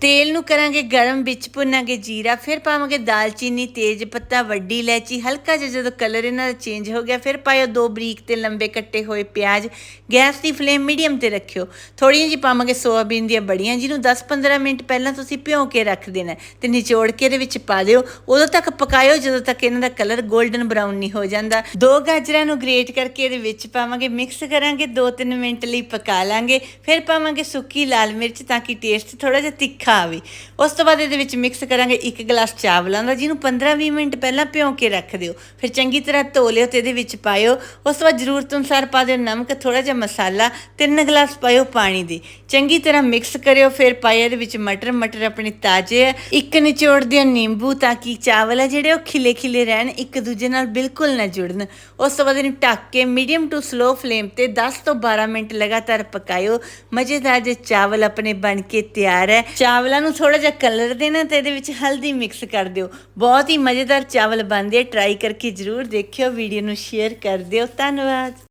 ਤੇਲ ਨੂੰ ਕਰਾਂਗੇ ਗਰਮ, ਵਿੱਚ ਭੁੰਨਾਂਗੇ ਜੀਰਾ, ਫਿਰ ਪਾਵਾਂਗੇ ਦਾਲਚੀਨੀ, ਤੇਜ ਪੱਤਾ, ਵੱਡੀ ਇਲਾਇਚੀ, ਹਲਕਾ ਜਿਹਾ ਜਦੋਂ ਕਲਰ ਇਹਨਾਂ ਦਾ ਚੇਂਜ ਹੋ ਗਿਆ, ਫਿਰ ਪਾਇਓ ਦੋ ਬਰੀਕ ਤੇ ਲੰਬੇ ਕੱਟੇ ਹੋਏ ਪਿਆਜ਼। ਗੈਸ ਦੀ ਫਲੇਮ ਮੀਡੀਅਮ ਤੇ ਰੱਖਿਓ। ਥੋੜੀਆਂ ਜੀ ਪਾਵਾਂਗੇ ਸੋਇਆਬੀਨ ਦੀਆਂ ਬੜੀਆਂ, ਜਿਹਨੂੰ 10-15 ਮਿੰਟ ਪਹਿਲਾਂ ਤੁਸੀਂ ਭਿਉਂ ਕੇ ਰੱਖ ਦੇਣਾ ਹੈ ਤੇ ਨਿਚੋੜ ਕੇ ਇਹਦੇ ਵਿੱਚ ਪਾ ਦਿਓ। ਉਦੋਂ ਤੱਕ ਪਕਾਇਓ, ਜਦੋਂ ਤੱਕ ਇਹਨਾਂ ਦਾ ਕਲਰ 골ਡਨ ਬਰਾਊਨ ਨਹੀਂ ਹੋ ਜਾਂਦਾ। ਦੋ ਗਾਜਰਾਂ ਨੂੰ ਗ੍ਰੇਟ ਕਰਕੇ ਇਹਦੇ ਵਿੱਚ ਪਾਵਾਂਗੇ ਮਿਕਸ ਕਰਾਂਗੇ 2-3 ਮਿੰਟ ਲਈ ਪਕਾ ਲਾਂਗੇ। ਫਿਰ ਪਾਵਾਂਗੇ ਸੁੱਕੀ ਲਾਲ ਮਿਰਚ ਤਾਂ ਕਿ ਟੇਸਟ ਥੋੜਾ ਜਿਹਾ ਤਿੱਖਾ ਆਵੇ ਉਸ ਤੋਂ ਬਾਅਦ ਇਹਦੇ ਵਿੱਚ ਮਿਕਸ ਕਰਾਂਗੇ ਇੱਕ ਗਲਾਸ ਚਾਵਲਾਂ ਦਾ, ਜਿਹਨੂੰ 15-20 ਮਿੰਟ ਪਹਿਲਾਂ ਭਿਉਂ ਕੇ ਰੱਖ ਦਿਓ। ਫਿਰ ਚੰਗੀ ਤਰ੍ਹਾਂ ਧੋ ਲਿਓ ਤੇ ਇਹਦੇ ਵਿੱਚ ਪਾਇਓ। ਉਸ ਤੋਂ ਬਾਅਦ ਜ਼ਰੂਰਤ ਅਨੁਸਾਰ ਪਾ ਦਿਓ ਨਮਕ ਥੋੜਾ ਜਿਹਾ ਮਸਾਲਾ, ਤਿੰਨ ਗਲਾਸ ਪਾਇਓ ਪਾਣੀ ਦੇ। ਚੰਗੀ ਤਰ੍ਹਾਂ ਮਿਕਸ ਕਰਿਓ, ਫਿਰ ਪਾਇਓ ਇਹਦੇ ਵਿੱਚ ਮਟਰ ਮਟਰ ਆਪਣੇ ਤਾਜ਼ੇ ਹੈ ਇੱਕ ਨਿਚੋੜ ਦਿਓ ਨਿੰਬੂ ਤਾਂ ਕਿ ਚਾਵਲ ਹੈ ਜਿਹੜੇ ਉਹ ਖਿਲੇ ਖਿਲੇ ਰਹਿਣ, ਇੱਕ ਦੂਜੇ ਨਾਲ ਬਿਲਕੁਲ ਨਾ ਜੁੜਨ। ਉਸ ਤੋਂ ਬਾਅਦ ਇਹਨੂੰ ਢੱਕ ਕੇ ਮੀਡੀਅਮ ਟੂ ਸਲੋ ਫਲੇਮ ਤੇ 10 ਤੋਂ 12 ਮਿੰਟ ਲਗਾਤਾਰ ਪਕਾਇਓ। ਮਜ਼ੇਦਾਰ ਜੇ ਚਾਵਲ ਆਪਣੇ ਬਣ ਕੇ ਤਿਆਰ ਹੈ। ਚਾਵਲਾਂ ਨੂੰ ਥੋੜਾ ਜਿਹਾ ਕਲਰ ਦੇਣਾ ਤੇ ਇਹਦੇ ਵਿੱਚ ਹਲਦੀ ਮਿਕਸ ਕਰ ਦਿਓ। ਬਹੁਤ ਹੀ ਮਜ਼ੇਦਾਰ ਚਾਵਲ ਬਣਦੇ ਟਰਾਈ ਕਰਕੇ ਜਰੂਰ ਦੇਖਿਓ ਵੀਡੀਓ ਨੂੰ ਸ਼ੇਅਰ ਕਰ ਦਿਓ। ਧੰਨਵਾਦ।